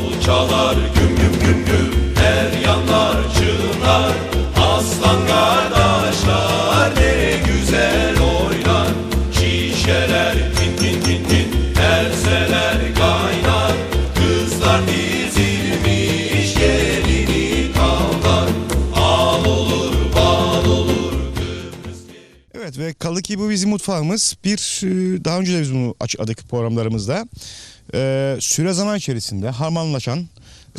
Davul çalar güm güm güm güm kaldı ki bu bizim mutfağımız. Bir e, daha önce de biz bunu açıkladık programlarımızda. Ee, süre zaman içerisinde harmanlaşan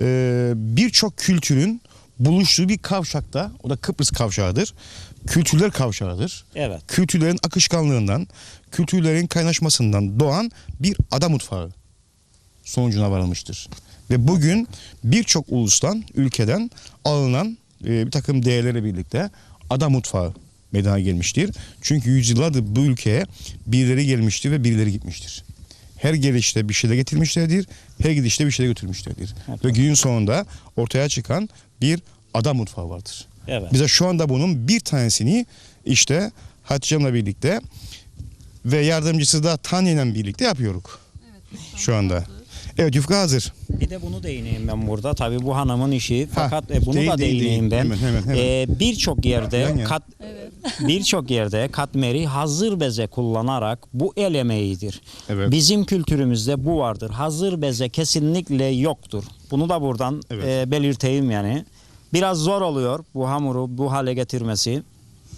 e, birçok kültürün buluştuğu bir kavşakta, o da Kıbrıs kavşağıdır. Kültürler kavşağıdır. Evet. Kültürlerin akışkanlığından, kültürlerin kaynaşmasından doğan bir ada mutfağı sonucuna varılmıştır. Ve bugün birçok ulustan, ülkeden alınan e, bir takım değerlerle birlikte ada mutfağı meydana gelmiştir. Çünkü yüzyıllardır bu ülkeye birileri gelmiştir ve birileri gitmiştir. Her gelişte bir şey de getirmişlerdir, her gidişte bir şey de götürmüşlerdir. Ve günün sonunda ortaya çıkan bir ada mutfağı vardır. Evet. Bize şu anda bunun bir tanesini işte Hatice'mle birlikte ve yardımcısı da Tanya ile birlikte yapıyoruz. Şu anda. Evet yufka hazır. Bir de bunu değineyim ben burada. Tabii bu hanımın işi. Fakat e, bunu değil, da değil, değineyim değil. ben. Hemen, hemen, hemen. E, birçok yerde Yan yana. kat birçok yerde katmeri hazır beze kullanarak bu el emeğidir. Evet. Bizim kültürümüzde bu vardır. Hazır beze kesinlikle yoktur. Bunu da buradan Evet. e, belirteyim yani. Biraz zor oluyor bu hamuru bu hale getirmesi.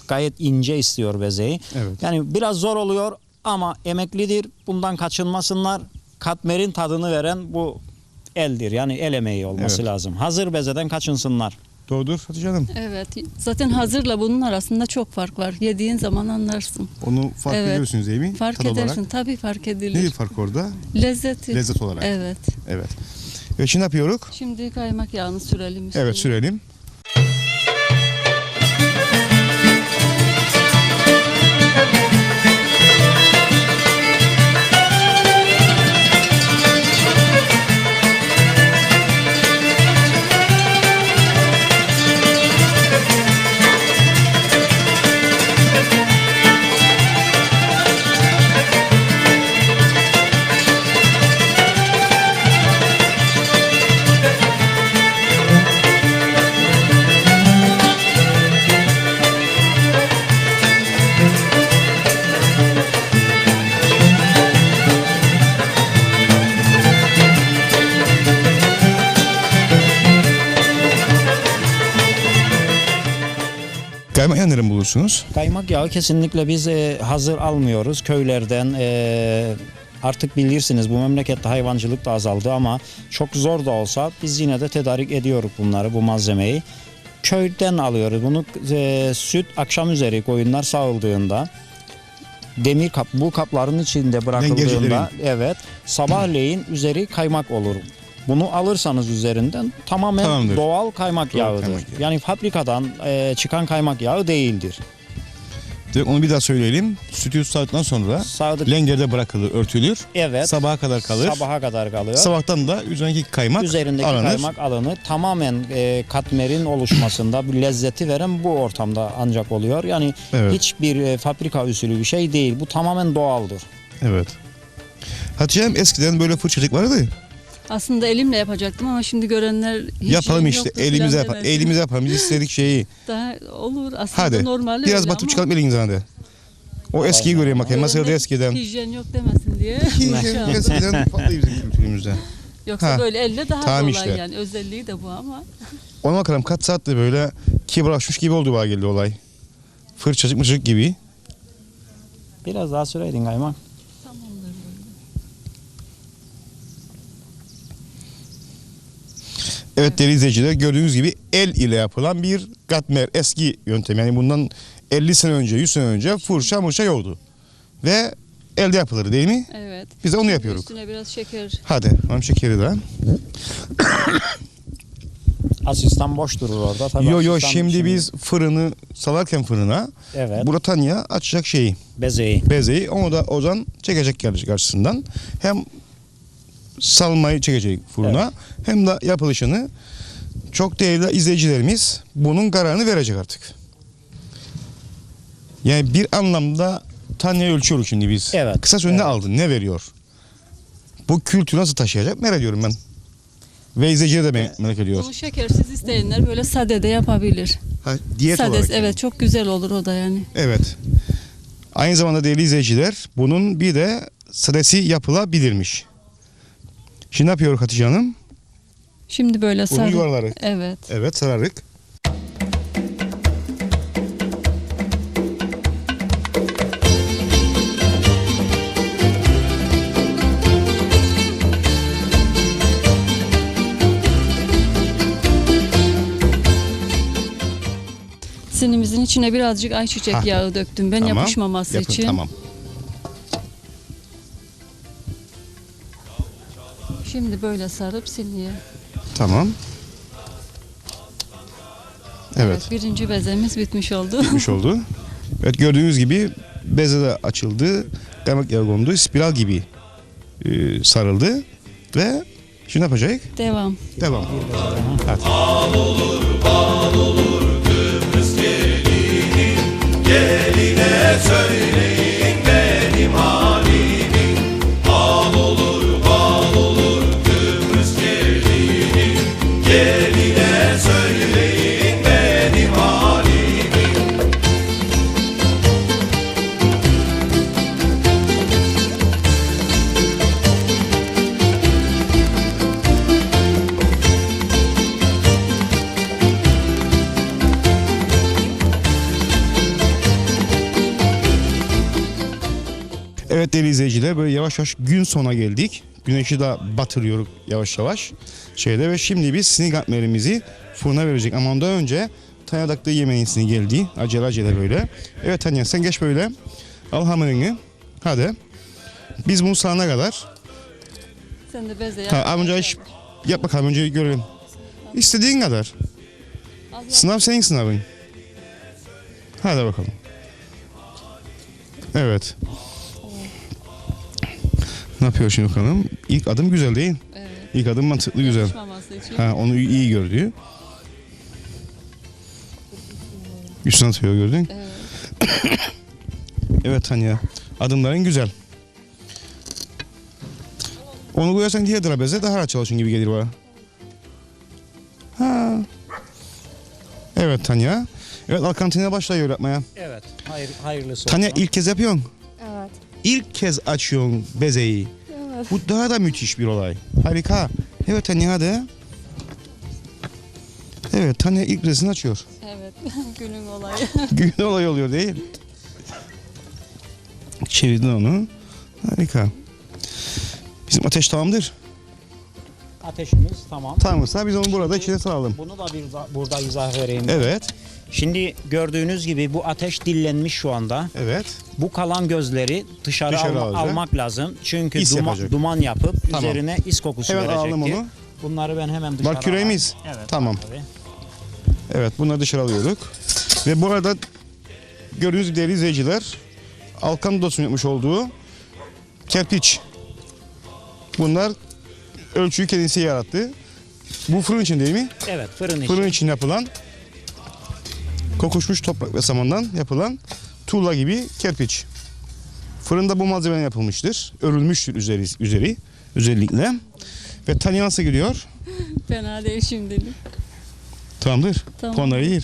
Gayet ince istiyor bezeyi. Evet. Yani biraz zor oluyor ama emeklidir. Bundan kaçınmasınlar. Katmerin tadını veren bu eldir. Yani el emeği olması Evet. lazım. Hazır bezeden kaçınsınlar. Doğrudur Hatice Hanım. Evet. Zaten hazırla bunun arasında çok fark var. Yediğin zaman anlarsın. Onu fark Evet. ediyorsunuz değil mi? Fark Tad edersin. olarak. Tabii fark edilir. Nedir fark orada? Lezzeti. Lezzet olarak. Evet. Evet. Ve şimdi ne yapıyoruz? Şimdi kaymak yağını sürelim üstüne. Evet sürelim. Bulursunuz? Kaymak yağı kesinlikle biz e, hazır almıyoruz köylerden. e, artık bilirsiniz bu memlekette hayvancılık da azaldı ama çok zor da olsa biz yine de tedarik ediyoruz bunları bu malzemeyi. Köyden alıyoruz bunu e, süt akşam üzeri koyunlar sağıldığında demir kap bu kapların içinde bırakıldığında evet sabahleyin üzeri kaymak olur. Bunu alırsanız üzerinden tamamen Tamamdır. doğal kaymak Doğal yağıdır. kaymak yağı. Yani fabrikadan e, çıkan kaymak yağı değildir. Ve onu bir daha söyleyelim. Sütü saatten sonra Sağdık. lengerde bırakılır, örtülür. Evet. Sabaha kadar kalır. Sabaha kadar kalıyor. Sabahtan da üzerindeki kaymak Üzerindeki alınır. kaymak alınır. Tamamen e, katmerin oluşmasında bir lezzeti veren bu ortamda ancak oluyor. Yani Evet. hiçbir e, fabrika usulü bir şey değil. Bu tamamen doğaldır. Evet. Hatice Hanım eskiden böyle fırçacık vardı. Aslında elimle yapacaktım ama şimdi görenler hiç yapalım şeyim işte. yoktu Elimize falan yapalım. demez. Elimize yapalım. Biz istedik şeyi. Daha olur aslında Hadi. normal Biraz öyle batıp ama çıkalım elinize hadi. O eskiyi göreyim bakayım. Masada görenler eskiden. Hijyen yok demesin diye. Hijyen eskiden farklı bizim kültürümüzde. Yoksa Ha. böyle elle daha Tamam kolay işte. yani. Özelliği de bu ama. Ona bakalım kaç saatte böyle kibarlaşmış gibi oldu bana geldi olay. Fırçacık mırçacık gibi. Biraz daha süreydin kaymak. Evet değerli izleyiciler gördüğünüz gibi el ile yapılan bir katmer eski yöntem. Yani bundan 50 sene önce 100 sene önce fırça mırça yoktu. Ve elde yapılır değil mi? Evet. Biz de onu yapıyoruz. Üstüne biraz şeker. Hadi hanım şekeri de. Asistan boş durur orada. Tabii Yo yo asistan şimdi biz fırını salarken fırına Evet. burada Tanya açacak şeyi bezeyi. bezeyi onu da Ozan çekecek karşı- karşısından. Hem salmayı çekecek fırına hem de yapılışını çok değerli izleyicilerimiz bunun kararını verecek artık. Yani bir anlamda Tanya'yı ölçüyoruz şimdi biz. Evet, Kısa sürede ne evet. aldın, ne veriyor? Bu kültürü nasıl taşıyacak merak ediyorum ben. Ve izleyiciler de me- merak ediyor. Bunu şekersiz isteyenler böyle sade de yapabilir. Ha, diyet Sades, olarak. evet çok güzel olur o da yani. Evet. Aynı zamanda değerli izleyiciler bunun bir de sadesi yapılabilirmiş. Şimdi ne yapıyor Hatice Hanım? Şimdi böyle Bunu sarı. yuvarlarak. Evet. Evet sararık. Sinimizin içine birazcık ayçiçek Ha. yağı döktüm ben Tamam. yapışmaması Yapın, için. Tamam. Şimdi böyle sarıp siniye. Tamam. Evet. Birinci bezemiz bitmiş oldu. Bitmiş oldu. Evet gördüğünüz gibi beze de açıldı. Kaymak yağı kondu. Spiral gibi e, sarıldı. Ve şimdi ne yapacak? Devam. Devam. Hadi. Geline söyleyin yavaş yavaş gün sona geldik. Güneşi de batırıyoruz yavaş yavaş. Şeyde ve şimdi biz sinik katmerimizi fırına verecek. Ama ondan önce Tanya Dak'ta yemeğin geldi. Acele acele böyle. Evet Tanya sen geç böyle. Al hamurunu. Hadi. Biz bunu sağana kadar. Sen de beze yap. Ta, az önce iş yap bakalım önce görelim. İstediğin kadar. Sınav senin sınavın. Hadi bakalım. Evet. Ne yapıyor şimdi bakalım? İlk adım güzel değil. Evet. İlk adım mantıklı güzel. Ha, onu iyi gördü. Üstüne atıyor gördün. Evet. Evet Tanya. Adımların güzel. Onu koyarsan diğer trapeze daha rahat çalışın gibi gelir bana. Ha. Evet Tanya. Evet Alkantin'e başlıyor yapmaya. Evet. Hayır, hayırlısı Tanya olsun. ilk kez yapıyorsun. İlk kez açıyorsun bezeyi. Evet. Bu daha da müthiş bir olay. Harika. Evet Tanya hadi. Evet Tanya ilk bezini açıyor. Evet. Günün olayı. Gün olay oluyor değil. Çevirdin onu. Harika. Bizim ateş tamamdır. Ateşimiz tamam. Tamamsa biz onu burada içine saralım. Bunu da bir da- burada izah vereyim. Evet. Şimdi gördüğünüz gibi bu ateş dillenmiş şu anda. Evet. Bu kalan gözleri dışarı, Dışarı alma- alacak. almak lazım. Çünkü İs duma- yapacak. duman yapıp Tamam. üzerine is kokusu Hemen verecektir. alalım onu. Bunları ben hemen dışarı Var küreğimiz. Evet. Tamam. tabii. Evet bunları dışarı alıyorduk. Ve bu arada gördüğünüz gibi değerli izleyiciler Alkan Dost'un yapmış olduğu kerpiç. Bunlar ölçüyü kendisi yarattı. Bu fırın için değil mi? Evet fırın için. Fırın için yapılan kokuşmuş toprak ve samandan yapılan tuğla gibi kerpiç. Fırında bu malzemeden yapılmıştır. Örülmüştür üzeri, üzeri özellikle. Ve Tanya nasıl gidiyor? Fena değil şimdilik. Tamamdır. Tamam. Konuları iyi.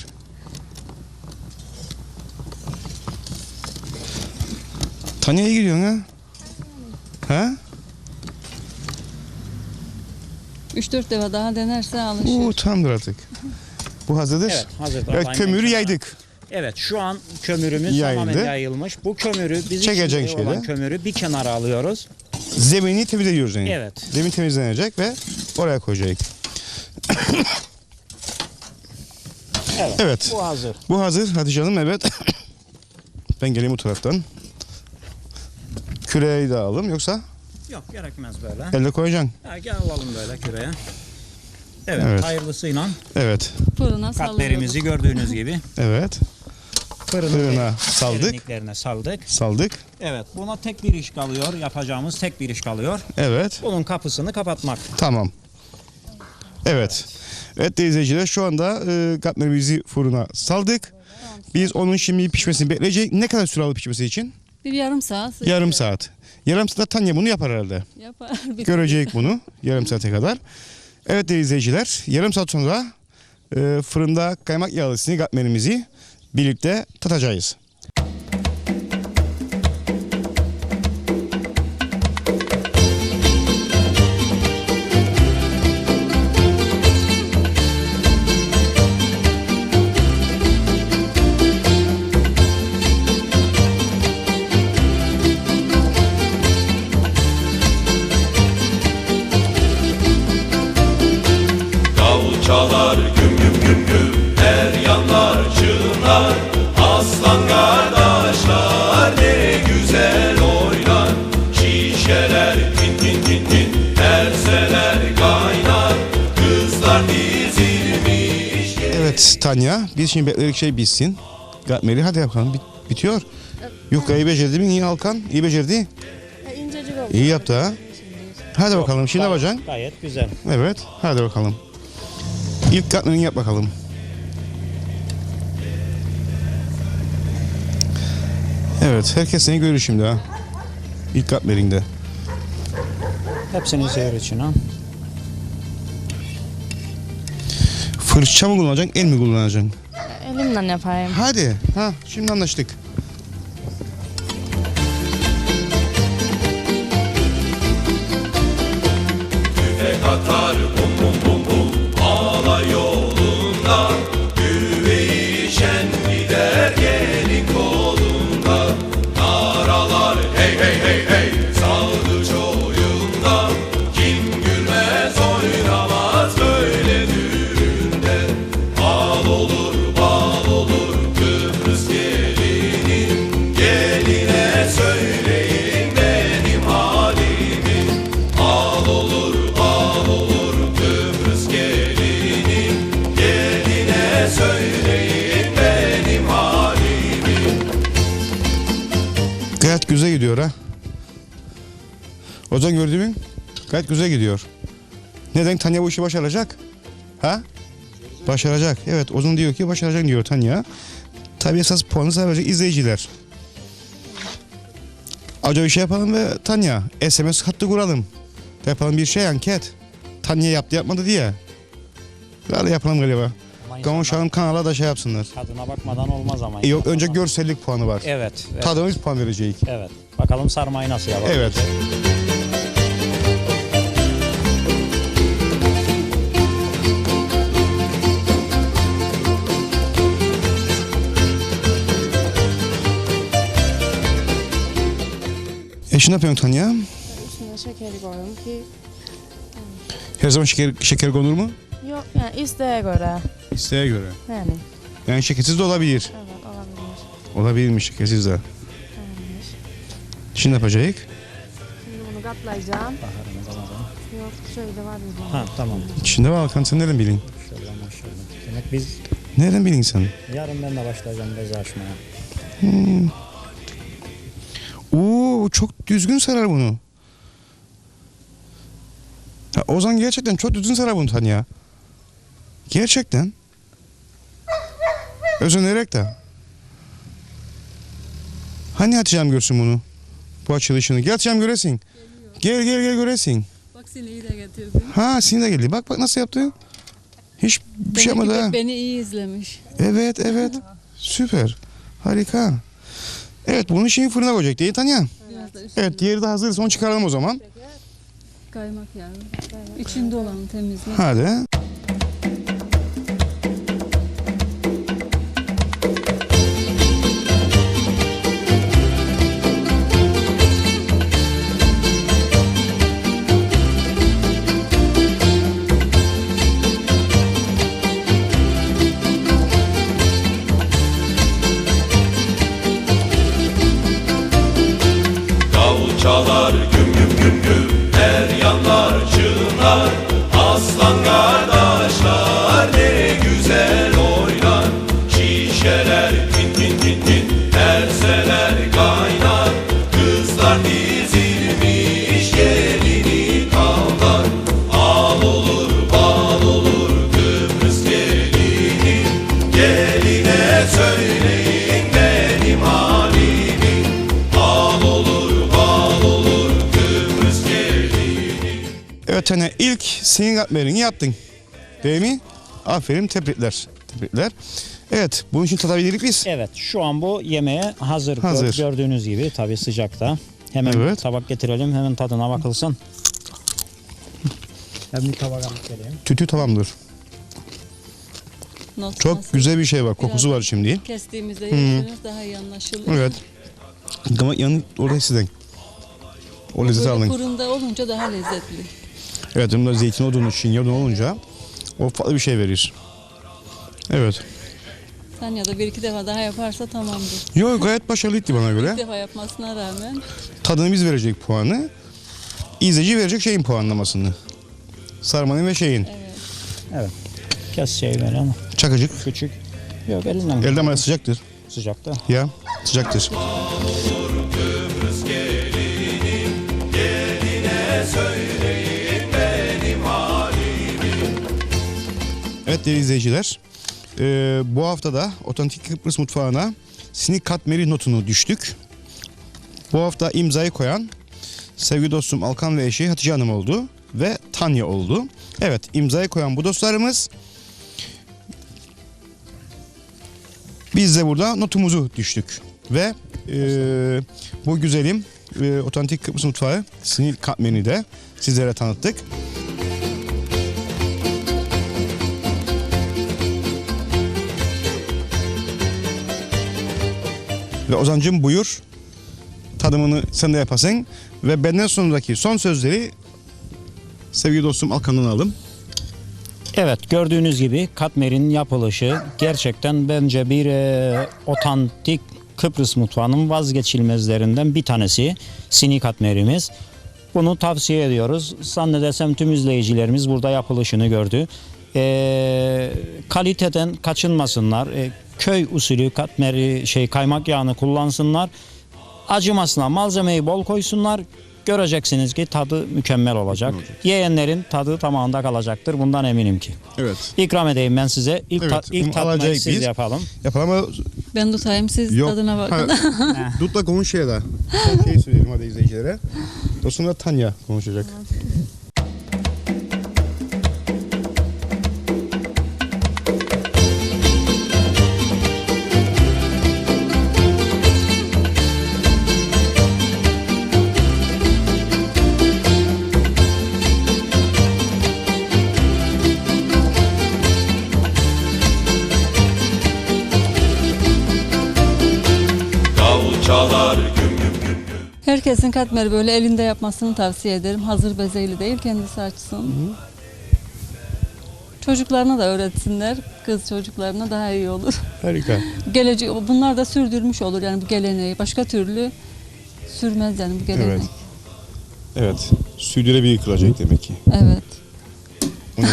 Tanya iyi gidiyorsun ha? Ha? 3-4 defa daha denerse Oo, alışır. tamamdır artık. Bu hazırdır. Evet hazır. Evet, kömürü yaydık. Evet şu an kömürümüz Yayıldı. tamamen yayılmış. Bu kömürü biz Çekeceksin içinde olan kömürü bir kenara alıyoruz. Zemini temizliyoruz yani. Evet. Zemin temizlenecek ve oraya koyacak. Evet. Evet. Bu hazır. Bu hazır Hatice Hanım evet. ben geleyim bu taraftan. Küreği de alalım yoksa Yok gerekmez böyle. elde koyacaksın. Ha, gel alalım böyle küreye. Evet, Evet. hayırlısıyla Evet. Fırına katmerimizi sallıyorduk. gördüğünüz gibi Evet. fırına, Fırına saldık. derinliklerine saldık. Saldık. Evet buna tek bir iş kalıyor. Yapacağımız tek bir iş kalıyor. Evet. Bunun kapısını kapatmak. Tamam. Evet. Evet izleyiciler şu anda e, katmerimizi fırına saldık. Biz onun şimdi pişmesini bekleyecek. Ne kadar süre alır pişmesi için? Bir yarım saat. Yarım saat. Yarım saat Tanya bunu yapar herhalde. Yapar. Görecek bunu yarım saate kadar. Evet değerli izleyiciler, yarım saat sonra e, fırında kaymak yağlı sinik katmerimizi birlikte tatacağız. Çığlar Aslan kardeşler ne güzel oynar Şişeler tin tin tin tin Terseler kaynar Kızlar dizilmiş Evet Tanya, biz şimdi bekledik şey bitsin. Katmeri hadi bakalım bit- bitiyor. Yok iyi becerdi mi? İyi Alkan, iyi becerdi. İncecik oldu. İyi yaptı ha. Hadi bakalım şimdi ne yapacaksın? Gayet güzel. Evet, hadi bakalım. İlk katmerini yap bakalım. Evet, herkes seni görür şimdi ha. İlk katmerinde. Hepsini seyir için ha. Fırça mı kullanacaksın, el mi kullanacaksın? Elimden yapayım. Hadi, ha şimdi anlaştık. Ozan gördün mü? Gayet güzel gidiyor. Neden Tanya bu işi başaracak? Ha? Başaracak. Evet Ozan diyor ki başaracak diyor Tanya. Tabii esas puanı verecek izleyiciler. Acaba bir şey yapalım ve Tanya SMS hattı kuralım. Yapalım bir şey anket. Tanya yaptı yapmadı diye. Böyle yapalım galiba. Konuşalım kanala da şey yapsınlar. Tadına bakmadan olmaz ama. Yok önce görsellik puanı var. Evet. Evet. Tadına puan verecek. evet. Bakalım sarmayı nasıl yapalım. Evet. E şimdi ne yapıyorsun Tanya? Üstüne şekeri koyuyorum ki Her zaman şeker, şeker konur mu? yok yani isteğe göre İsteğe göre. yani Yani şekersiz de olabilir. evet olabilir. Olabilirmiş şekersiz de. Olabilir. Şimdi ne yapacağız? Şimdi bunu katlayacağım. Yok şöyle var bir Ha tamam. İçinde var Hakan sen nereden bilin? Maşallah maşallah. Demek biz Nereden bilin sen? yarın ben de başlayacağım beze açmaya. Çok düzgün sarar bunu. Ha, Ozan gerçekten çok düzgün sarar bunu Tanya. Gerçekten. Özenerek de. Hani Hatice'm görsün bunu? Bu açılışını. Gel Hatice'm göresin. Gel gel gel göresin. Bak sineği de getirdim. Ha seni de geldi. Bak bak nasıl yaptı. Hiç bir şey yapmadı ha. Beni iyi izlemiş. Evet evet. Süper. Harika. Evet bunun şeyi fırına koyacak değil Tanya? Üstüne Evet diğeri de hazır. Son çıkaralım o zaman. kaymak yağı. İçinde olan temizle. Hadi. Hani ilk senin katmerini yaptın. Değil mi? Aferin tebrikler. Tebrikler. Evet bunun için tadabilirdik biz. Evet şu an bu yemeğe hazır. Hazır. Gördüğünüz gibi tabii sıcakta. Hemen Evet. tabak getirelim hemen tadına bakılsın. Ben bir tabak alıp. Tütü tamamdır. Not Çok nasıl? güzel bir şey var. Kokusu var şimdi. Kestiğimizde yerseniz daha iyi anlaşılır. Evet. Ama yanı orada sizden. O lezzeti alın. fırında olunca daha lezzetli. Evet bunda zeytin odunu, odunu olunca o farklı bir şey verir. Evet. Sen ya da bir iki defa daha yaparsa tamamdır. Yok gayet başarılıydı bana Bir göre. defa yapmasına rağmen Tadını biz verecek puanı. İzleyici verecek şeyin puanlamasını. Sarmanın ve şeyin. Kes şey ver ama Çakıcık. küçük. Yok elinden Elde ama sıcaktır. sıcakta. Ya sıcaktır. Değerli izleyiciler. eee, bu hafta da Otantik Kıbrıs mutfağına sinik katmeri notunu düştük. Bu hafta imzayı koyan sevgili dostum Alkan ve eşi Hatice Hanım oldu ve Tanya oldu. Evet imzayı koyan bu dostlarımız Biz de burada notumuzu düştük. Ve eee, bu güzelim eee, otantik Kıbrıs mutfağı sinir katmeni de sizlere tanıttık. Ve Ozancım buyur. Tadımını sen de yapasın. Ve benden sonraki son sözleri sevgili dostum Alkan'dan aldım. Evet gördüğünüz gibi katmerin yapılışı gerçekten bence bir e, otantik Kıbrıs mutfağının vazgeçilmezlerinden bir tanesi sini katmerimiz. Bunu tavsiye ediyoruz. Zannedersem tüm izleyicilerimiz burada yapılışını gördü. E, kaliteden kaçınmasınlar. E, köy usulü katmeri şey kaymak yağını kullansınlar. Acımasına malzemeyi bol koysunlar. Göreceksiniz ki tadı mükemmel olacak. Yiyenlerin tadı tamamında kalacaktır. Bundan eminim ki. Evet. İkram edeyim ben size. İlk, Evet, ta- ilk tatmayı siz biz. yapalım. Yapalım ama ben tutayım siz Yok. tadına bakın. Dutla konuş şeye de. Son şeyi söyleyelim hadi izleyicilere. Dostum da Tanya konuşacak. Herkesin katmeri böyle elinde yapmasını tavsiye ederim. Hazır bezeyle değil kendisi açsın. Çocuklarına da öğretsinler. Kız çocuklarına daha iyi olur. Harika. Gelecek bunlar da sürdürmüş olur yani bu geleneği. Başka türlü sürmez yani bu gelenek. Evet. Evet. Sürdürebilir kılacak demek ki. Evet. Ne.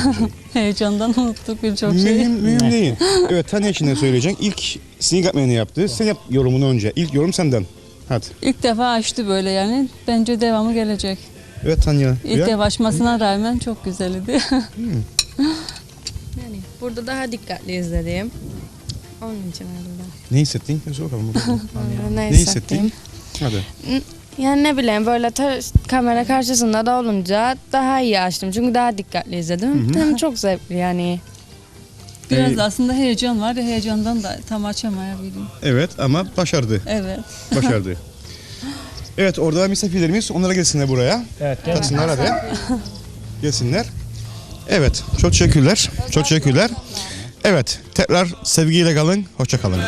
Heyecandan unuttuk birçok şeyi. mühim, mühim değil. Evet Tanya için de söyleyeceksin. İlk atmayanı yaptı. Sen yap yorumunu önce. İlk yorum senden. Hadi. İlk defa açtı böyle yani. Bence devamı gelecek. Evet Tanya. İlk defa açmasına rağmen çok güzeldi. Yani burada daha dikkatli izledim. Onun için öyle. Ne hissettin? Söyle bakalım. Ne hissettin? Hadi. Yani ne bileyim böyle ta- kamera karşısında da olunca daha iyi açtım. Çünkü daha dikkatli izledim. Hem çok zevkli yani. Biraz Ee, da aslında heyecan var ya heyecandan da tam açamayabilirim. Evet ama başardı. Evet. Başardı. evet orada misafirlerimiz onlara gelsinler buraya. Evet, Gelsinler hadi. Gelsinler. Evet. Çok teşekkürler. Çok teşekkürler. Evet. Tekrar sevgiyle kalın. Hoşça kalın.